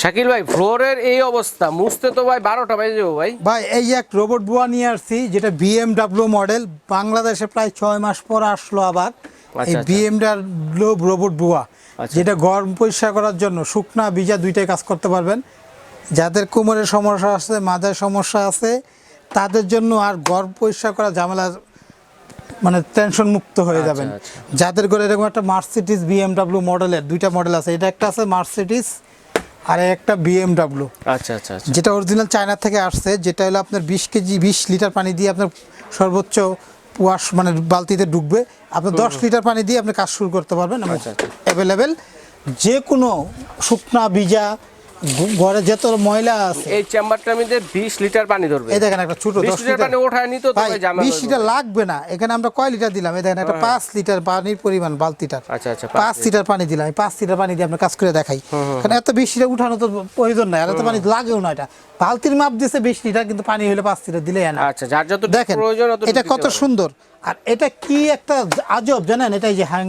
শাকিল ভাই ফ্লোরের এই অবস্থা মুছতে তো ভাই বারোটা বাজে যাব ভাই ভাই এই এক রোবট বুয়া নিয়ে আসছি যেটা বিএমডাব্লিউ মডেল বাংলাদেশে প্রায় ছয় মাস পর আসলো আবার এই আচ্ছা। বিএমডাব্লিউ রোবট বুয়া আচ্ছা। যেটা গরম পরিষ্কার করার জন্য শুকনা ভিজা দুইটাই কাজ করতে পারবেন যাদের কোমরের সমস্যা আছে মাথায় সমস্যা আছে তাদের জন্য আর গরম পরিষ্কার করা ঝামেলা মানে টেনশন মুক্ত হয়ে আচ্ছা, যাবেন আচ্ছা। যাদের ঘরে এরকম একটা মার্সিডিস বিএমডাব্লিউ মডেলের দুইটা মডেল আছে এটা একটা আছে মার্সিডিস আর একটা বিএমডাব্লিউ আচ্ছা আচ্ছা আচ্ছা। যেটা অরিজিনাল চায়না থেকে আসছে যেটা হলো আপনার বিশ কেজি বিশ লিটার পানি দিয়ে আপনার সর্বোচ্চ ওয়াশ মানে বালতিতে ঢুকবে। আপনার দশ লিটার পানি দিয়ে আপনি কাজ শুরু করতে পারবেন আচ্ছা, আচ্ছা। অ্যাভেলেবেল যে কোনো শুকনা ভিজা ঘ- ঘরে যত ময়লা আছে। এই চেম্বারটার মধ্যে বিশ লিটার পানি ধরবে। এই দেখেন একটা ছোট বিশ দশ লিটার পানি ওঠায় নিত তো ভাই জামা বিশ লিটার লাগবে না। এখানে আমরা কয় লিটার দিলাম? এই দেখেন একটা পাঁচ লিটার পানির পরিমাণ বালতিটার। আচ্ছা আচ্ছা পাঁচ লিটার। পানি দিলাম। এই পাঁচ লিটার পানি দিয়ে কাজ করে দেখাই। কারণ এত বিশ লিটার উঠানো তো প্রয়োজন নাই। আর এত পানি লাগেও না এটা। বালতির মাপ দিয়েছে বিশ লিটার কিন্তু পানি হলে পাঁচ লিটার দিলে না। আচ্ছা যার যত দেখেন প্রয়োজন অত এটা কত সুন্দর। আর এটা কি একটা আজব জানেন? এটা এই যে হ্যাং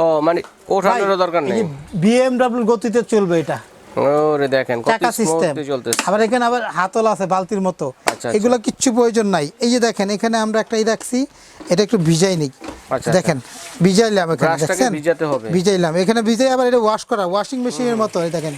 ও মানে ওঠানোর দরকার নেই। বিএমডাব্লিউ গতিতে চলবে এটা। ওরে দেখেন চাকা সিস্টেম চলতেছে। আবার এখানে আবার হাতল আছে বালতির মতো। আচ্ছা। এগুলো কিচ্ছু প্রয়োজন নাই। এই যে দেখেন এখানে আমরা একটা ই রাখছি এটা একটু ভিজাই নেই। আচ্ছা, দেখেন ভিজাইলাম এখানে দেখছেন? ভিজাতে হবে। ভিজাইলাম। এখানে ভিজাই আবার এটা ওয়াশ করা ওয়াশিং মেশিনের মতো এই দেখেন।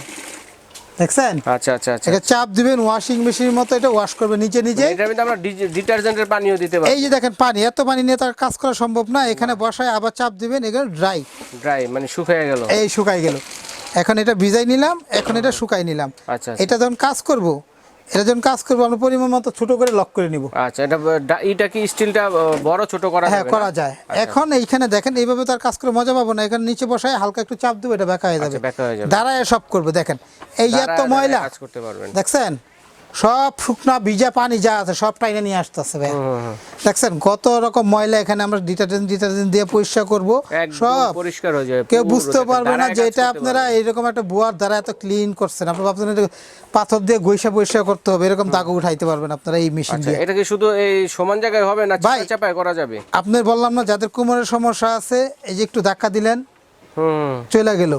দেখছেন? আচ্ছা আচ্ছা আচ্ছা। এটা চাপ দিবেন ওয়াশিং মেশিনের মতো এটা ওয়াশ করবে নিচে নিজে এটার মধ্যে আমরা ডিটারজেন্টের পানিও দিতে পারি এই যে দেখেন পানি এত পানি নিয়ে তার কাজ করা সম্ভব না। এখানে বসায় আবার চাপ দিবেন এখানে ড্রাই ড্রাই মানে শুকিয়ে গেল। এই শুকাই গেল। এখন এটা ভিজাই নিলাম এখন এটা শুকাই নিলাম। আচ্ছা এটা যখন কাজ করব এটা যখন কাজ করব আমরা পরিমাণ মতো ছোট করে লক করে নিব। আচ্ছা এটা এটা কি স্টিলটা বড় ছোট করা হ্যাঁ করা যায়। এখন এইখানে দেখেন এইভাবে তার কাজ করে মজা পাবো না। এখানে নিচে বসায় হালকা একটু চাপ দেবো এটা ব্যাকা হয়ে যাবে। আচ্ছা, বেঁকা হয়ে যাবে। দাঁড়ায় সব করবে দেখেন। এই এত ময়লা কাজ করতে পারবেন। দেখছেন? সব শুকনা ভিজা পানি যা আছে সব টাইনে নিয়ে আসতেছে ভাই। দেখছেন কত রকম ময়লা এখানে আমরা ডিটারজেন্ট ডিটারজেন্ট দিয়ে পরিষ্কার করব। সব পরিষ্কার হয়ে যাবে কেউ বুঝতে পারবে না যে এটা আপনারা এরকম একটা বুয়ার দ্বারা এত ক্লিন করছেন। আপনারা ভাবছেন এটা পাথর দিয়ে গৈসা পরিষ্কার করতে হবে এরকম দাগ উঠাইতে পারবেন আপনারা এই মেশিন আচ্ছা দিয়ে। এটা কি শুধু এই সমান জায়গায় হবে না চাপা চাপায় করা যাবে? আপনার বললাম না যাদের কোমরের সমস্যা আছে এই যে একটু ধাক্কা দিলেন হুম। চলে গেল।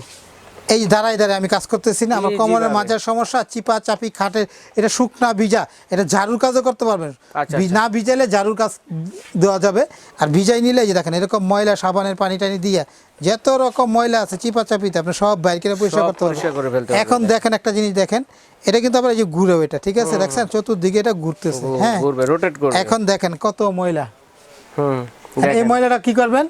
এই দাঁড়াই দাঁড়ায় আমি কাজ করতেছি না আমার কোমরের। মাজার সমস্যা চিপা চাপি খাটের এটা শুকনা ভিজা এটা ঝাড়ুর কাজও করতে পারবেন। আচ্ছা, না ভিজাইলে ঝাড়ুর কাজ দেওয়া যাবে আর ভিজাই নিলে যে দেখেন এরকম ময়লা সাবানের পানি টানি দিয়ে যত রকম ময়লা আছে চিপা চাপিতে আপনি সব বাইর করে পরিষ্কার করতে পারবেন। এখন দেখেন একটা জিনিস দেখেন এটা কিন্তু আবার এই যে ঘুরেও এটা ঠিক আছে? দেখছেন? চতুর্দিকে এটা ঘুরতেছে হ্যাঁ। এখন দেখেন কত ময়লা। এই ময়লাটা কি করবেন?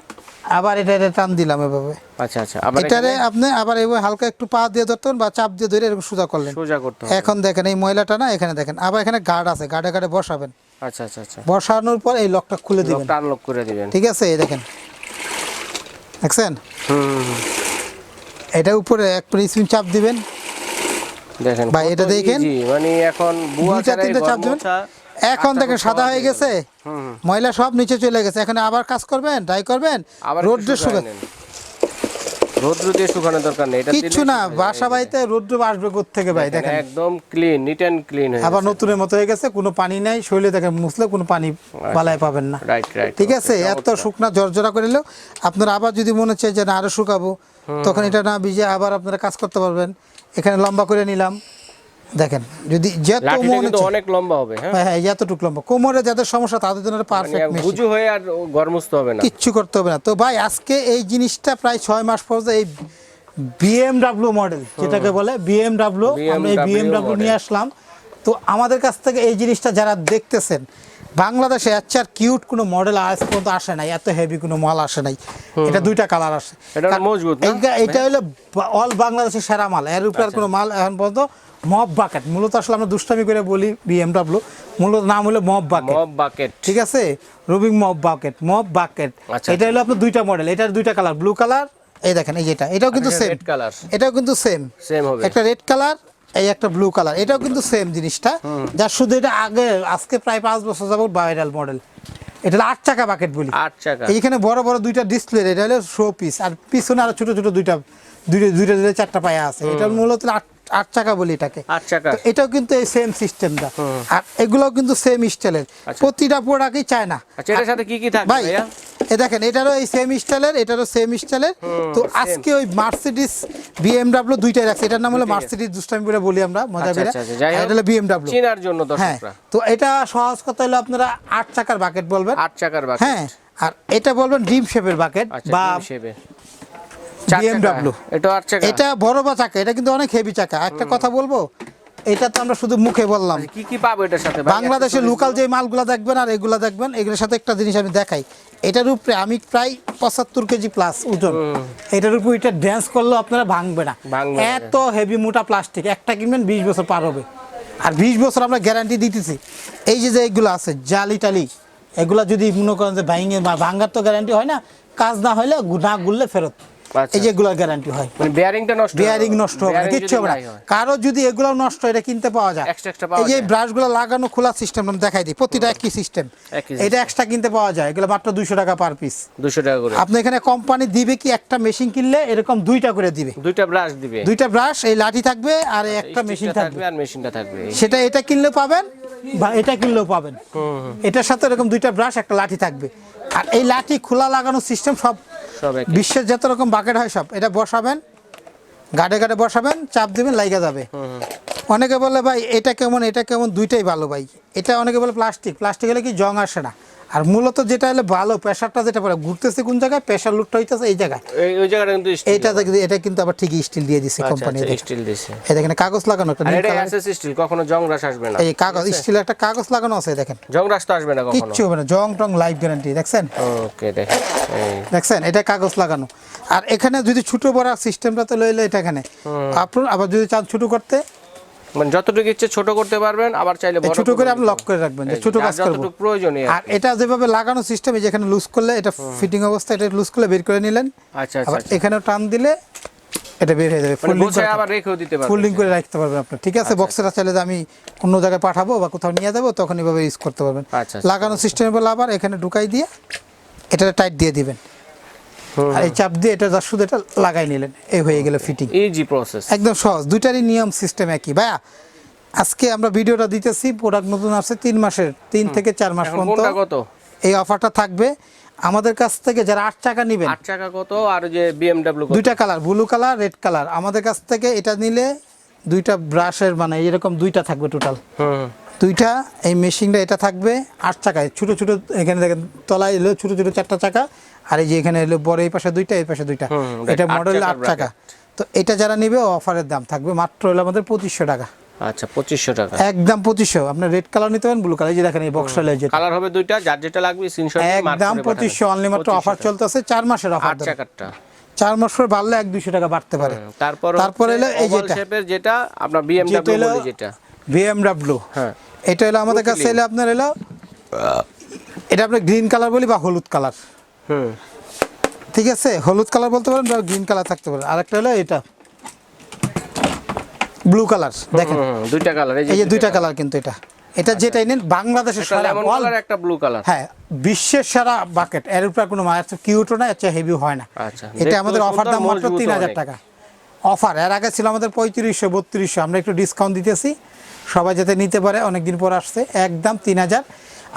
আবার এটা টান দিলাম এভাবে। আচ্ছা আচ্ছা আবার এটারে আপনি আবার এইভাবে হালকা একটু পা দিয়ে ধরতেন বা চাপ দিয়ে ধরে এরকম সোজা করলেন। সোজা করতে এখন দেখেন এই ময়লাটা না এখানে দেখেন আবার এখানে গার্ড আছে গার্ডে গার্ডে বসাবেন। আচ্ছা আচ্ছা আচ্ছা। বসানোর পর এই লকটা খুলে দিবেন। লকটা আনলক করে দিবেন। ঠিক আছে এই দেখেন। দেখছেন? হুম। এটা উপরে এক স্পিন চাপ দিবেন। দেখেন ভাই, এটা দেখেন। মানে এখন বুয়া চাপ দিবেন। এখন দেখেন সাদা হয়ে গেছে। ময়লা সব নিচে চলে গেছে। এখন আবার কাজ করবেন ড্রাই করবেন? রোদ্রে শুকান রোদ্র দিয়ে শুকানোর দরকার নেই এটা কিচ্ছু না বাসা বাড়িতে রোদ্র আসবে থেকে ভাই দেখেন, একদম ক্লিন নিট এন্ড ক্লিন হয়ে আবার নতুনের মতো হয়ে গেছে কোনো পানি নাই শরীরে দেখেন মুছলে কোনো পানি বালায় পাবেন না। রাইট রাইট ঠিক আছে? এত শুকনা জর্জরা করে নিলেও আপনারা আবার যদি মনে চায় যে না আরও শুকাবো তখন এটা না ভিজে আবার আপনারা কাজ করতে পারবেন। এখানে লম্বা করে নিলাম। দেখেন যদি যত মনে অনেক লম্বা হবে হ্যাঁ? হ্যাঁ হ্যাঁ এতটুকু লম্বা। কোমরে যাদের সমস্যা তাদের জন্য পারফেক্ট মেশিন বুঝু হয়ে আর গরমস্ত হবে না। কিচ্ছু করতে হবে না। তো ভাই আজকে এই জিনিসটা প্রায় ছয় মাস পর্যন্ত এই বিএমডাব্লিউ মডেল যেটাকে বলে বিএমডাব্লিউ আমরা এই বিএমডাব্লিউ নিয়ে আসলাম। তো আমাদের কাছ থেকে এই জিনিসটা যারা দেখতেছেন বাংলাদেশে এর চেয়ে কিউট কোনো মডেল আজ পর্যন্ত আসে নাই এত হেভি কোনো মাল আসে নাই। এটা দুইটা কালার আসে। এটা মজবুত এটা হলো অল বাংলাদেশের সেরা মাল। এর উপরে কোনো মাল এখন পর্যন্ত মব বাকেট। মূলত আসলে আমরা দুষ্টামি করে বলি বিএমডাব্লিউ মূলত নাম হলো মব বাকেট। Mop bucket. ঠিক আছে? Rubbing mop bucket. Mop bucket. আচ্ছা, এটা হলো আপনার দুইটা মডেল এটার দুইটা কালার ব্লু কালার এই দেখেন এই যেটা। এটাও কিন্তু সেম red color। এটাও কিন্তু সেম সেম হবে। একটা রেড কালার এই একটা ব্লু কালার এটাও কিন্তু সেম জিনিসটা। যার শুধু এটা আগে আজকে প্রায় পাঁচ বছর যাবত ভাইরাল মডেল এটা আট চাকা বাকেট বলি। আট চাকা। এইখানে বড় বড় দুইটা ডিসপ্লে এটা হলো শো পিস আর পিছনে আরও ছোট ছোট দুইটা দুইটা দুইটা দুইটা চারটা পায়া আছে। এটা মূলত আট আট চাকা বলি এটাকে। আট চাকা। এটাও কিন্তু এই সেম সিস্টেমটা আর এগুলোও কিন্তু সেম স্টাইলের আচ্ছা। প্রতিটা প্রোডাক্টই চায় না। আচ্ছা এটার সাথে কি কি থাকবে ভাই এ দেখেন এটারও এই সেম স্টাইলের এটারও সেম স্টাইলের তো আজকে ওই মার্সিডিস বিএমডাব্লিউ দুইটাই রাখছে। এটার নাম হলো মার্সিডিস দুষ্টামি করে বলি আমরা মজা আচ্ছা, করে। এটা হলো বিএমডাব্লিউ চেনার জন্য হ্যাঁ দর্শকরা তো এটা সহজ কথা হলো আপনারা আট চাকার বাকেট বলবেন। আট চাকার বাকি হ্যাঁ আর এটা বলবেন ডিম শেপের বাকেট বা BMW এটা আট চাকা। এটা বড় বা চাকা? এটা কিন্তু অনেক হেভি চাকা। একটা কথা বলব? এটা তো আমরা শুধু মুখে বললাম। আচ্ছা, কি কি পাবো এটার সাথে? বাংলাদেশের লোকাল যে মালগুলো দেখবেন আর এগুলো দেখবেন এগুলোর সাথে একটা জিনিস আমি দেখাই। এটার উপরে আমি প্রায় পঁচাত্তর কেজি প্লাস ওজন। এটার উপরে এটা ড্যান্স করলেও আপনারা ভাঙবে না। এত হেভি মোটা প্লাস্টিক একটা কিনবেন বিশ বছর পার হবে। আর বিশ বছর আমরা গ্যারান্টি দিতেছি। এই যে যে এগুলো আছে জালি টালি এগুলা যদি মনে করেন যে ভাঙে ভাঙার তো গ্যারান্টি হয় না কাজ না হলে না গুললে ফেরত। এই যে গ্যারান্টি হয়। মানে বেয়ারিংটা নষ্ট। বিয়ারিং নষ্ট হবে কিচ্ছু হবে না। কারও যদি এগুলো নষ্ট এটা কিনতে পাওয়া যায়। এই যে ব্রাশগুলো লাগানো খোলা সিস্টেম আমি দেখাই দিই প্রতিটা একই সিস্টেম এটা এক্সট্রা কিনতে পাওয়া যায় এগুলো মাত্র দুইশো টাকা পার পিস 200 টাকা করে। আপনি এখানে কোম্পানি দিবে কি একটা মেশিন কিনলে এরকম দুইটা করে দিবে। দুইটা ব্রাশ দিবে। দুইটা ব্রাশ এই লাঠি থাকবে আর একটা মেশিন থাকবে। আর মেশিনটা থাকবে। সেটা এটা কিনলেও পাবেন বা এটা কিনলেও পাবেন। এটার সাথে এরকম দুইটা ব্রাশ একটা লাঠি থাকবে। আর এই লাঠি খোলা লাগানো সিস্টেম সব সব বিশ্বের যত রকম বাকেট হয় সব। এটা বসাবেন গাড়ে গাড়ে বসাবেন চাপ দিবেন লাইগা যাবে। অনেকে বলে ভাই এটা কেমন এটা কেমন দুইটাই ভালো ভাই। এটা অনেকে বলে প্লাস্টিক। প্লাস্টিক হলে কি জং আসে না। আর মূলত যেটা হলে ভালো প্রেশারটা যেটা পড়ে ঘুরতেছে কোন জায়গায়? প্রেশার লুটটা হইতেছে এই জায়গায়। এই ওই জায়গাটা কিন্তু দেখি- এটা কিন্তু আবার ঠিকই স্টিল দিয়ে আচ্ছা, কোম্পানি আচ্ছা, স্টিল দিছে। এই দেখেন কাগজ লাগানো একটা এটা এসএস স্টিল কখনো জং রাশ আসবে না। এই কাগজ স্টিল একটা কাগজ লাগানো আছে দেখেন। জং রাশ তো আসবে না কখনো। কিচ্ছু হবে না জং টং লাইফ গ্যারান্টি দেখছেন? ওকে দেখ। এই। দেখছেন এটা কাগজ লাগানো। আর এখানে যদি ছোট বড় সিস্টেমটা তো লইলে এটা এখানে। আপনার আবার যদি চান ছোট করতে মানে যতটুকু ইচ্ছে ছোট করতে পারবেন আবার চাইলে বড় ছোট করে আপনি লক করে রাখবেন যে ছোট কাজ করব। যতটুকু প্রয়োজনীয় আর এটা যেভাবে লাগানো সিস্টেম যেখানে লুজ করলে এটা ফিটিং অবস্থা এটা লুজ করলে বের করে নিলেন। আচ্ছা আচ্ছা আচ্ছা। টান দিলে এটা বের হয়ে যাবে মানে ফুল গোছায় আবার রেখেও দিতে পারবেন ফুল্ডিং করে রাখতে পারবেন আপনি। ঠিক আছে বক্সটা চাইলে যে আমি অন্য জায়গায় পাঠাবো বা কোথাও নিয়ে যাব তখন এভাবে ইউজ করতে পারবেন। আচ্ছা, আচ্ছা। লাগানো সিস্টেম বলে আবার এখানে ঢুকাই দিয়ে এটা টাইট দিয়ে দিবেন। আর এই চাপ দিয়ে এটা যা শুধু এটা লাগাই নিলেন। এই হয়ে গেল ফিটিং ইজি প্রসেস একদম সহজ। দুইটারই নিয়ম সিস্টেম একই। ভাইয়া আজকে আমরা ভিডিওটা দিতেছি প্রোডাক্ট নতুন আসছে তিন মাসের তিন থেকে চার মাস পর্যন্ত। কত? এই অফারটা থাকবে। আমাদের কাছ থেকে যারা আট টাকা নেবেন আট টাকা কত? আর যে বিএমডব্লিউ দুইটা colour blue colour red colour আমাদের কাছ থেকে এটা নিলে দুইটা ব্রাশের মানে এরকম দুইটা থাকবে টোটাল দুইটা এই মেশিনটা এটা থাকবে আট চাকায়। ছোট ছোট এখানে দেখেন তলায় এলো ছোট ছোট চারটা চাকা আর এই যে এখানে এলো বড় এই পাশে দুইটা এই পাশে দুইটা। এটা মডেল আট চাকা। তো এটা যারা নেবে অফারের দাম থাকবে মাত্র হলো আমাদের পঁচিশশো টাকা। আচ্ছা পঁচিশশো টাকা। একদম পঁচিশশো। আপনি রেড কালার নিতে পারেন ব্লু কালার যে দেখেন এই বক্সটা যেটা কালার হবে দুইটা যার যেটা লাগবে স্ক্রিনশট একদম পঁচিশশো অনলি মাত্র অফার। চলতেছে চার মাসের অফার আট চাকারটা। চার মাস পর বাড়লে এক দুইশো টাকা বাড়তে পারে। তারপর তারপর এলো এই যেটা। যেটা আপনার বিএমডব্লিউ যেটা বিএমডাব্লিউ হ্যাঁ। এটা হলো আমাদের কাছে এলে আপনার এলো? এটা আপনার গ্রিন কালার বলি বা হলুদ কালার হুম। ঠিক আছে হলুদ কালার বলতে পারেন বা গ্রিন কালার থাকতে পারে। আরেকটা হলো এটা। ব্লু কালার দেখেন। দুইটা কালার এই যে দুইটা কালার কিন্তু এটা। এটা যেটাই নেন বাংলাদেশের সারা all- একটা ব্লু কালার হ্যাঁ বিশ্বের সারা বাকেট এর উপর কোনো মায়ের কিউটও না এর হেভি হয় না। আচ্ছা, এটা আমাদের অফার দাম মাত্র তিন হাজার। টাকা। অফার। এর আগে ছিল আমাদের পঁয়ত্রিশশো বত্রিশশো। আমরা একটু ডিসকাউন্ট দিতেছি। সবাই যাতে নিতে পারে অনেকদিন পর আসছে। একদম তিন হাজার।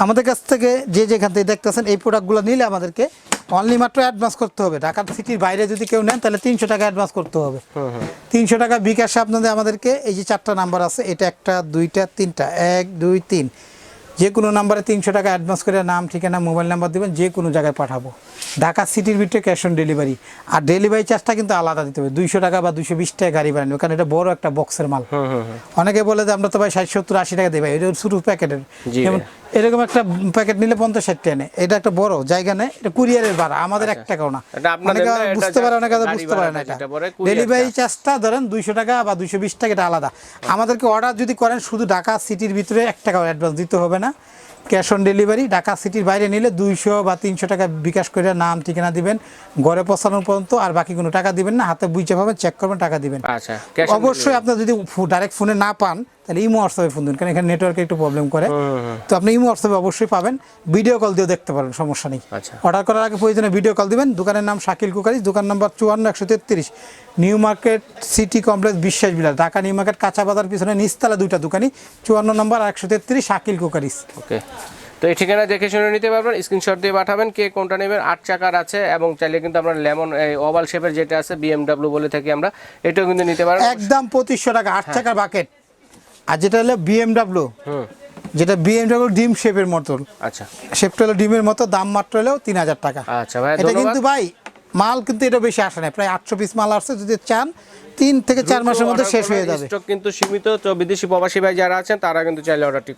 আমাদের কাছ থেকে যে যেখান থেকে দেখতেছেন এই প্রোডাক্টগুলো নিলে আমাদেরকে অনলি মাত্র অ্যাডভান্স করতে হবে। ঢাকা সিটির বাইরে যদি কেউ নেন তাহলে তিনশো টাকা অ্যাডভান্স করতে হবে। তিনশো টাকা বিকাশে আপনাদের আমাদেরকে এই যে চারটা নাম্বার আছে এটা একটা দুইটা তিনটা। এক দুই তিন। যে কোনো নাম্বারে তিনশো টাকা অ্যাডভান্স করে নাম ঠিকানা মোবাইল নাম্বার দেবেন যে কোনো জায়গায় পাঠাবো। ঢাকা সিটির ভিতরে ক্যাশ অন ডেলিভারি আর ডেলিভারি চার্জটা কিন্তু আলাদা দিতে হবে। দুইশো টাকা বা দুইশো বিশ টাকা গাড়ি বানানো। কারণ এটা বড় একটা বক্সের মাল। অনেকে বলে যে আমরা তো ভাই ষাট সত্তর আশি টাকা দেবে এটা শুরু প্যাকেটের। যেমন এরকম একটা প্যাকেট নিলে পঞ্চাশ ষাট টাকা নেয়। এটা একটা বড় জায়গা নেই এটা কুরিয়ারের ভাড়া। আমাদের এক টাকাও না। অনেকে বুঝতে পারে অনেকে বুঝতে পারে না এটা। ডেলিভারি। চার্জটা ধরেন দুইশো টাকা বা দুইশো বিশ টাকা এটা আলাদা। আমাদেরকে অর্ডার যদি করেন শুধু ঢাকা সিটির ভিতরে এক টাকাও অ্যাডভান্স দিতে হবে না। না ক্যাশ অন ডেলিভারি। ঢাকা সিটির বাইরে নিলে দুইশো বা তিনশো টাকা বিকাশ করে নাম ঠিকানা দিবেন। ঘরে পৌঁছানোর পর্যন্ত আর বাকি কোনো টাকা দিবেন না। হাতে বুঝে পাবেন চেক করবেন টাকা দিবেন। আচ্ছা অবশ্যই আপনার যদি ডাইরেক্ট ফোনে না পান তাহলে ইমো হোয়াটসঅ্যাপে ফোন দিন কারণ এখানে নেটওয়ার্কে একটু প্রবলেম করে। তো আপনি ইমো হোয়াটসঅ্যাপে অবশ্যই পাবেন। ভিডিও কল দিয়েও দেখতে পারেন সমস্যা নেই। আচ্ছা। অর্ডার করার আগে প্রয়োজনে ভিডিও কল দিবেন। দোকানের নাম শাকিল কুকারি দোকান নম্বর চুয়ান্ন একশো তেত্রিশ। নিউ মার্কেট সিটি কমপ্লেক্স বিশ্বাস বিলাস। ঢাকা নিউ মার্কেট কাঁচা বাজার পিছনে নিচতলা দুইটা দোকানই। চুয়ান্ন নম্বর আর একশো তেত্রিশ শাকিল কুকারিস ওকে তো এই ঠিকানা দেখে শুনে নিতে পারবেন স্ক্রিনশট দিয়ে পাঠাবেন কে কোনটা নেবেন আট চাকার আছে এবং চাইলে কিন্তু আমরা লেমন ওভাল শেপের যেটা আছে বিএমডাব্লিউ বলে থাকি আমরা এটাও কিন্তু নিতে পারবেন একদম পঁচিশশো টাকা আট চাকার বাকেট আর যেটা হলো বিএমডাব্লিউ যেটা বিএমডাব্লিউ ডিম শেপের মতন। আচ্ছা। শেপটা হলো ডিমের মতো দাম মাত্র হলেও তিন হাজার টাকা। আচ্ছা ভাই এটা কিন্তু ভাই মাল কিন্তু এটা বেশি আসে না প্রায় আটশো পিস মাল আসছে যদি চান তিন থেকে চার মাসের মধ্যে শেষ হয়ে যাবে। স্টক কিন্তু সীমিত তো বিদেশি প্রবাসী ভাই যারা আছেন তারা কিন্তু চাইলে অর্ডারটি